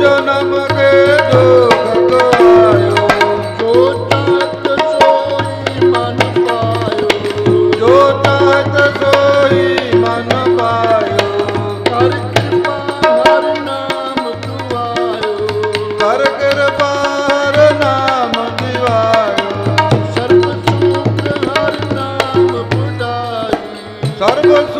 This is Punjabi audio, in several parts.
ਜਨਮ ਸਰਬ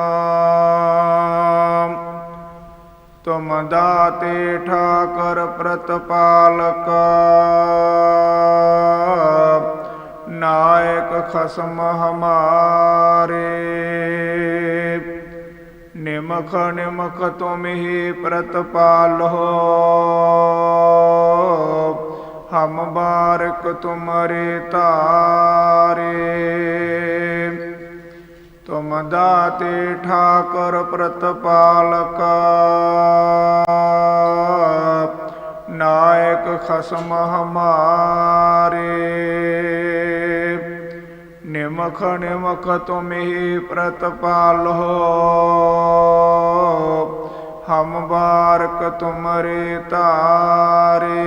ਪੰਜਵਾਂ ਤੁਮ ਦਾਤੇ ਠਾਕਰ ਪ੍ਰਤਪਾਲਕ ਨਾਇਕ ਖਸਮ ਹਮਾਰੇ ਨਿਮਖ ਨਿਮਖ ਤੁਮਹੀ ਪ੍ਰਤਪਾਲੋ ਹਮ ਬਾਰਕ ਤੁਮਰੇ ਤਾਰੇ ਤੁਮ ਦਾਤੇ ਠਾਕਰ ਪ੍ਰਤਪਾਲਕ। ਨਾਇਕ ਖਸਮ ਹਮਾਰੇ। ਨਿਮਖ ਨਿਮਖ ਤੁਮਹੀ ਪ੍ਰਤਪਾਲੋ ਹਮ ਬਾਰਕ ਤੁਮਰੇ ਤਾਰੇ।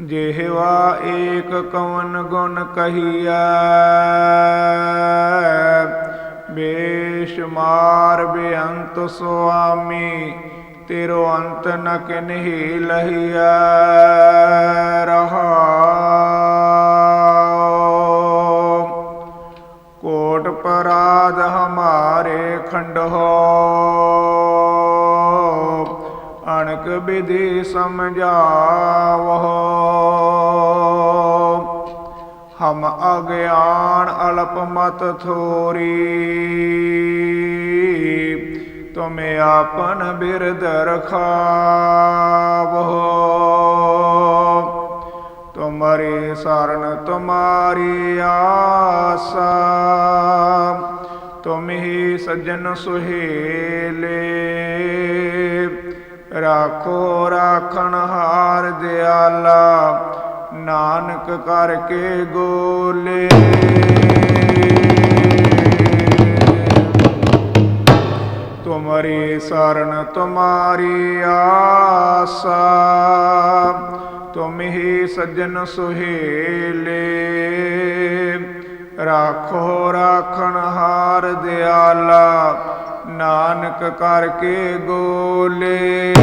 ਜਿਹਵਾ ਏਕ ਕਵਨ ਗੁਣ ਕਹੀਆ ਬੇਸ਼ਮਾਰ ਬੇਅੰਤ ਸੁਆਮੀ, ਤੇਰੋ ਅੰਤ ਨ ਕਿਨਹੀ ਲਹੀਐ, ਰਹਾਉ। ਕੋਟ ਪਰਾਧ ਹਮਾਰੇ ਖੰਡੋ ਅਣਕ ਵਿਧੀ ਸਮਝਾਵੋ। ਹਮ ਅਗਿਆਨ ਅਲਪ ਮਤ ਥੋਰੀ। ਤੁਮੇ ਆਪਨ ਬਿਰਦ ਰਖਾਵੋ। ਤੁਮਰੀ ਸਰਣ ਤੁਮਾਰੀ ਆਸਾ। ਤੁਮ ਹੀ ਸੁਹੇਲੇ। ਰਾਖੋ, ਰਾਖਣ ਹਾਰ ਦਿਆਲਾ, ਨਾਨਕ ਕਰਕੇ ਗੋਲੇ। ਤੁਮਰੀ ਸ਼ਰਨ, ਤੁਮਾਰੀ ਆਸਾ, ਤੁਮ ਹੀ ਸੱਜਣ ਸੁਹੇਲੇ। ਰਾਖੋ, ਰਾਖਣ ਹਾਰ ਦਿਆਲਾ, ਨਾਨਕ ਕਰਕੇ ਗੋਲੇ।